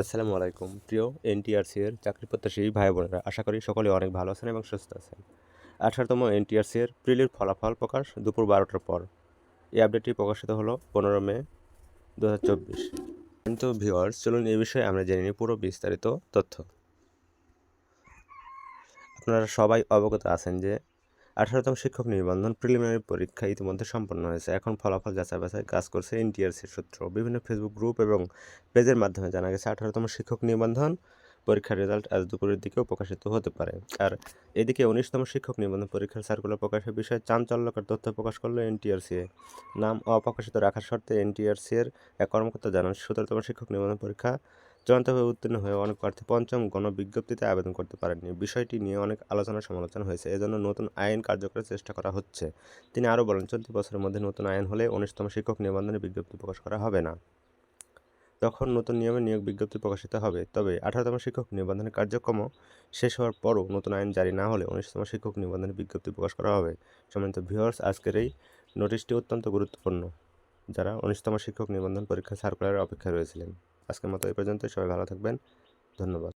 আসসালামু আলাইকুম। প্রিয় এনটিআরসি এর চাকরি প্রত্যাশী ভাই বোনেরা, আশা করি সকলে অনেক ভালো আছেন এবং সুস্থ আছেন। আঠারোতম এনটিআরসি এর প্রিলির ফলাফল প্রকাশ দুপুর বারোটার পর। এই আপডেটটি প্রকাশিত হলো পনেরো মে দু হাজার চব্বিশ। কিন্তু ভিওয়ার্স চলুন এই বিষয়ে আমরা জেনে নিই পুরো বিস্তারিত তথ্য। আপনারা সবাই অবগত আছেন যে আঠারোতম শিক্ষক নিবন্ধন প্রিলিমিনারি পরীক্ষা ইতিমধ্যে সম্পন্ন হয়েছে। এখন ফলাফল যাচাই বাছাই কাজ করছে এনটিআরসির সূত্র। বিভিন্ন ফেসবুক গ্রুপ এবং পেজের মাধ্যমে জানা গেছে, আঠারোতম শিক্ষক নিবন্ধন পরীক্ষার রেজাল্ট আজ দুপুরের দিকেও প্রকাশিত হতে পারে। আর এদিকে উনিশতম শিক্ষক নিবন্ধন পরীক্ষার সার্কুলার প্রকাশের বিষয়ে চাঞ্চল্যকর তথ্য প্রকাশ করল এনটিআরসি নাম অপ্রকাশিত রাখার শর্তে এনটিআরসি এর এক কর্মকর্তা জানান, সতেরোতম শিক্ষক নিবন্ধন পরীক্ষা চূড়ান্তভাবে উত্তীর্ণ হয়ে অনেক প্রার্থী পঞ্চম গণবিজ্ঞপ্তিতে আবেদন করতে পারেননি। বিষয়টি নিয়ে অনেক আলোচনা সমালোচনা হয়েছে। এজন্য নতুন আইন কার্যকরের চেষ্টা করা হচ্ছে। তিনি আরও বলেন, চলতি বছরের মধ্যে নতুন আইন হলে উনিশতম শিক্ষক নিবন্ধনের বিজ্ঞপ্তি প্রকাশ করা হবে না। তখন নতুন নিয়মে নিয়োগ বিজ্ঞপ্তি প্রকাশিত হবে। তবে আঠারোতম শিক্ষক নিবন্ধনের কার্যক্রম শেষ হওয়ার পরও নতুন আইন জারি না হলে উনিশতম শিক্ষক নিবন্ধনের বিজ্ঞপ্তি প্রকাশ করা হবে। সম্মানিত ভিউয়ার্স, আজকের এই নোটিশটি অত্যন্ত গুরুত্বপূর্ণ। যারা উনিশতম শিক্ষক নিবন্ধন পরীক্ষা সার্কুলারের অপেক্ষায় রয়েছিলেন। আজকের মতো এই পর্যন্ত সবাই ভালো থাকবেন। ধন্যবাদ।